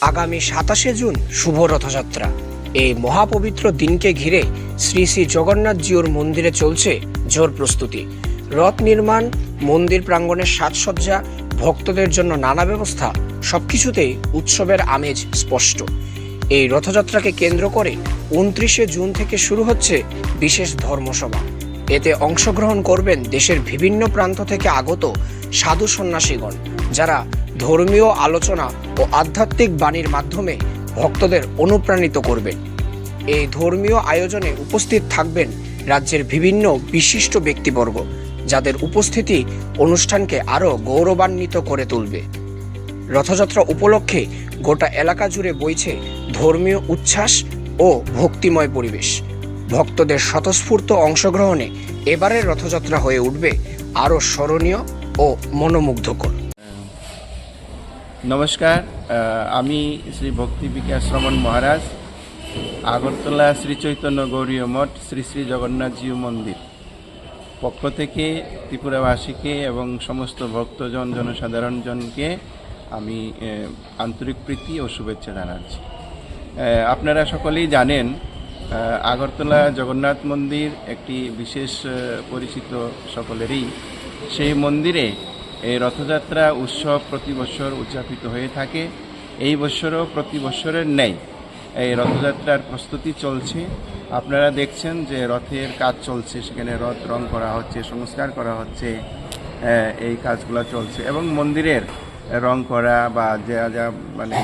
আগামী সাতাশে জুন শুভ রথযাত্রা। এই মহাপবিত্র দিনকে ঘিরে শ্রী শ্রী জগন্নাথ জিউর মন্দিরে চলছে জোর প্রস্তুতি। রথ নির্মাণ, মন্দির প্রাঙ্গণের সাজসজ্জা, ভক্তদের জন্য নানা ব্যবস্থা, সবকিছুতেই উৎসবের আমেজ স্পষ্ট। এই রথযাত্রাকে কেন্দ্র করে উনত্রিশে জুন থেকে শুরু হচ্ছে বিশেষ ধর্মসভা। এতে অংশগ্রহণ করবেন দেশের বিভিন্ন প্রান্ত থেকে আগত সাধু সন্ন্যাসীগণ, যারা ধর্মীয় আলোচনা ও আধ্যাত্মিক বাণীর মাধ্যমে ভক্তদের অনুপ্রাণিত করবেন এই ধর্মীয় আয়োজনে উপস্থিত থাকবেন রাজ্যের বিভিন্ন বিশিষ্ট ব্যক্তিবর্গ, যাদের উপস্থিতি অনুষ্ঠানকে আরও গৌরবান্বিত করে তুলবে। রথযাত্রা উপলক্ষে গোটা এলাকা জুড়ে বইছে ধর্মীয় উচ্ছ্বাস ও ভক্তিময় পরিবেশ। ভক্তদের স্বতঃস্ফূর্ত অংশগ্রহণে এবারের রথযাত্রা হয়ে উঠবে আরও স্মরণীয় ও মনোমুগ্ধকর। নমস্কার আমি শ্রী ভক্তি বিকাশ রমন মহারাজ, আগরতলা শ্রী চৈতন্য গৌরীয় মঠ, শ্রী শ্রী জগন্নাথ জিউ মন্দির। পক্ষ থেকে ত্রিপুরাবাসীকে এবং সমস্ত ভক্তজন, জনসাধারণজনকে আমি আন্তরিক প্রীতি ও শুভেচ্ছা জানাচ্ছি। আপনারা সকলেই জানেন আগরতলা জগন্নাথ মন্দির একটি বিশেষ পরিচিত সকলেরই। সেই মন্দিরে এই রথযাত্রা উৎসব প্রতি বছর উদযাপিত হয়ে থাকে। এই বছরও প্রতি বছরের নেই এই রথযাত্রার প্রস্তুতি চলছে। আপনারা দেখছেন যে রথের কাজ চলছে। সেখানে রথ রং করা হচ্ছে, সংস্কার করা হচ্ছে এই কাজগুলো চলছে। এবং মন্দিরের রং করা বা যা যা মানে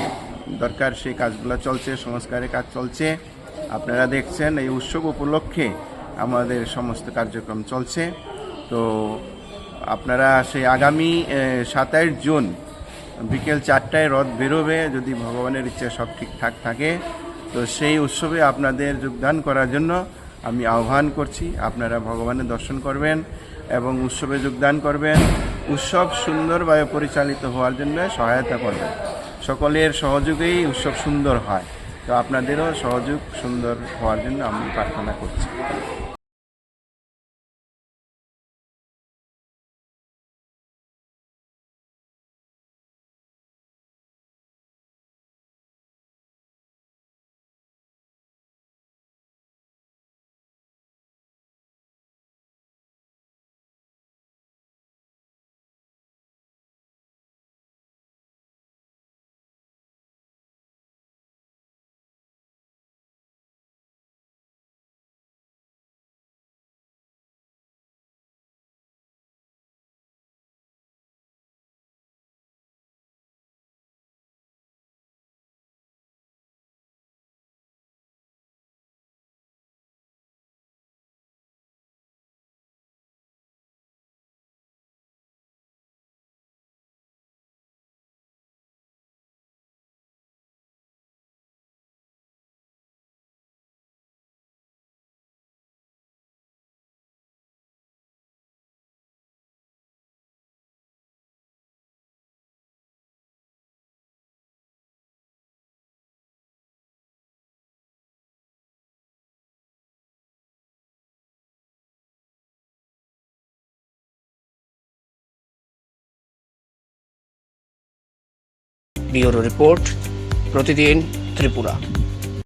দরকার সেই কাজগুলো চলছে, সংস্কারের কাজ চলছে। আপনারা দেখছেন এই উৎসব উপলক্ষে আমাদের সমস্ত কার্যক্রম চলছে। তো আপনারা সেই আগামী সাতাইশ জুন বিকেল চারটায় রথ বেরোবে, যদি ভগবানের ইচ্ছা সব ঠিকঠাক থাকে, তো সেই উৎসবে আপনাদের যোগদান করার জন্য আমি আহ্বান করছি। আপনারা ভগবানের দর্শন করবেন এবং উৎসবে যোগদান করবেন। উৎসব সুন্দরভাবে পরিচালিত হওয়ার জন্য সহায়তা করবেন। সকলের সহযোগেই উৎসব সুন্দর হয়। তো আপনাদেরও সহযোগ সুন্দর হওয়ার জন্য আমি প্রার্থনা করছি। ব্যুরো রিপোর্ট প্রতিদিন ত্রিপুরা।